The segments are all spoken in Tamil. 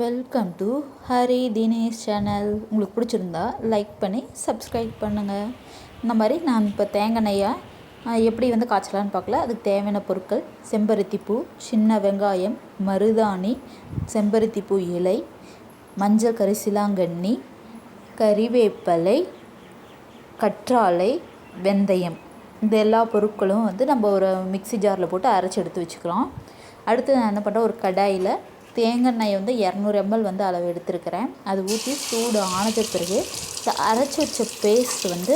Welcome to Hari Dinesh channel உங்களுக்கு பிடிச்சிருந்தா லைக் பண்ணி சப்ஸ்கிரைப் பண்ணுங்கள் இந்த மாதிரி நான் இப்போ தேங்காய் எப்படி வந்து காய்ச்சலான்னு பார்க்கல. அதுக்கு தேவையான பொருட்கள் செம்பருத்தி பூ சின்ன வெங்காயம் மருதாணி செம்பருத்தி பூ இலை மஞ்சள் கரிசிலாங்கண்ணி கறிவேப்பலை கற்றாழை வெந்தயம். இந்த எல்லா பொருட்களும் வந்து நம்ம ஒரு மிக்சி ஜாரில் போட்டு அரைச்சி எடுத்து வச்சுக்கிறோம். அடுத்து நான் என்ன பண்ணுறேன் ஒரு கடாயில் தேங்காய் வந்து இரநூறு எம்எல் வந்து அளவு எடுத்துருக்கிறேன். அது ஊற்றி சூடு ஆனது பிறகு இந்த அரைச்சி வச்ச பேஸ்ட் வந்து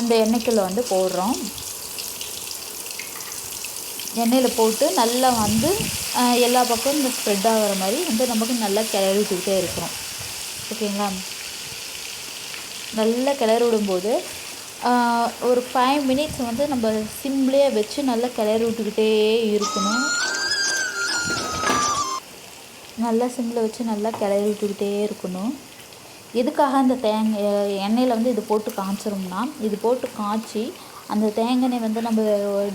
அந்த எண்ணெய்க்குள்ளே வந்து போடுறோம். எண்ணெயில் போட்டு நல்லா வந்து எல்லா பக்கமும் இந்த ஸ்ப்ரெட் ஆகிற மாதிரி வந்து நமக்கு நல்லா கிளறி விட்டுக்கிட்டே இருக்கிறோம் ஓகேங்களா? நல்லா கிளறி விடும்போது ஒரு ஃபைவ் மினிட்ஸ் வந்து நம்ம சிம்லேயே வச்சு நல்லா கிளறி விட்டுக்கிட்டே இருக்கணும். நல்லா சிம்மில் வச்சு நல்லா கிளறி விட்டுக்கிட்டே இருக்கணும். எதுக்காக அந்த தேங்காய் எண்ணெயில் வந்து இது போட்டு காய்ச்சிரும்னா இது போட்டு காய்ச்சி அந்த தேங்காய் வந்து நம்ம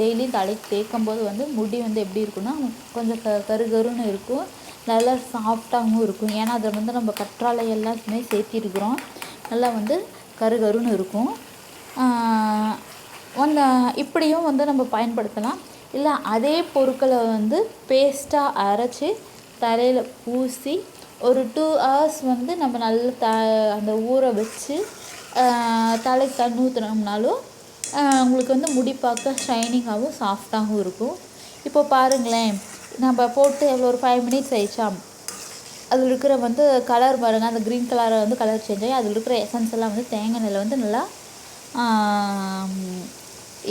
டெய்லியும் தலைக்கு தேய்க்கும் போது வந்து முடி வந்து எப்படி இருக்குன்னா கொஞ்சம் க கருகருன்னு இருக்கும். நல்லா சாஃப்டாகவும் இருக்கும். ஏன்னா அதை வந்து நம்ம கற்றாழை எல்லாத்துமே சேர்த்திருக்கிறோம். நல்லா வந்து கருகருன்னு இருக்கும். ஒன்று இப்படியும் வந்து நம்ம பயன்படுத்தலாம். இல்லை அதே பொருட்களை வந்து பேஸ்ட்டாக அரைச்சி தலையில் பூசி ஒரு டூ ஹவர்ஸ் வந்து நம்ம நல்லா த அந்த ஊற வச்சு தலைக்கு தண்ணி ஊற்றுனோம்னாலும் உங்களுக்கு வந்து முடி பார்க்க ஷைனிங்காகவும் சாஃப்டாகவும் இருக்கும். இப்போ பாருங்களேன் நம்ம போட்டு எவ்வளோ ஒரு ஃபைவ் மினிட்ஸ் ஆயிடுச்சா? அதில் இருக்கிற வந்து கலர் பாருங்கள் அந்த க்ரீன் கலரை வந்து கலர் சேஞ்ச் ஆகி அதில் இருக்கிற எசன்ஸ் எல்லாம் வந்து தேங்காய் எண்ணெயில் வந்து நல்லா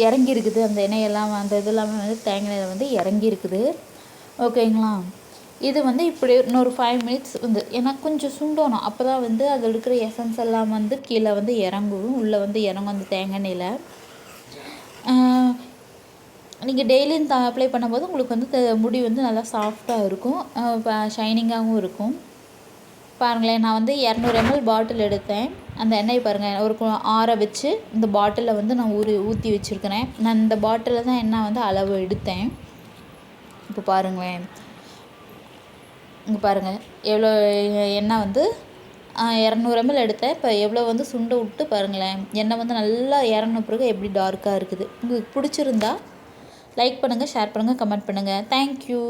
இறங்கியிருக்குது. அந்த எண்ணெயெல்லாம் அந்த இதெல்லாமே வந்து தேங்காய் எண்ணெயில் வந்து இறங்கியிருக்குது. ஓகேங்களா? இது வந்து இப்படி இன்னொரு ஃபைவ் மினிட்ஸ் வந்து ஏன்னா கொஞ்சம் சுண்டணும். அப்போ தான் வந்து அதில் இருக்கிற எசன்ஸ் எல்லாம் வந்து கீழே வந்து இறங்கும். உள்ளே வந்து இறங்கும் அந்த தேங்காய் எண்ணெயில். நீங்கள் டெய்லியும் த அப்ளை பண்ணும்போது உங்களுக்கு வந்து முடி வந்து நல்லா சாஃப்டாக இருக்கும். ஷைனிங்காகவும் இருக்கும். பாருங்களேன் நான் வந்து இரநூறு எம்எல் பாட்டில் எடுத்தேன். அந்த எண்ணெய் பாருங்கள் ஒரு ஆற வச்சு இந்த பாட்டிலில் வந்து நான் ஊறி ஊற்றி வச்சுருக்கிறேன். நான் இந்த பாட்டிலில் தான் எண்ணெய் வந்து அளவு எடுத்தேன். இப்போ பாருங்களேன். இங்கே பாருங்கள் எவ்வளோ எண்ணெய் வந்து இரநூறு எம்எல் எடுத்தேன். இப்போ எவ்வளோ வந்து சுண்டை விட்டு பாருங்களேன். எண்ணெய் வந்து நல்லா இறங்கின பிறகு எப்படி டார்க்காக இருக்குது. உங்களுக்கு பிடிச்சிருந்தா லைக் பண்ணுங்கள் ஷேர் பண்ணுங்கள் கமெண்ட் பண்ணுங்கள் தேங்க்யூ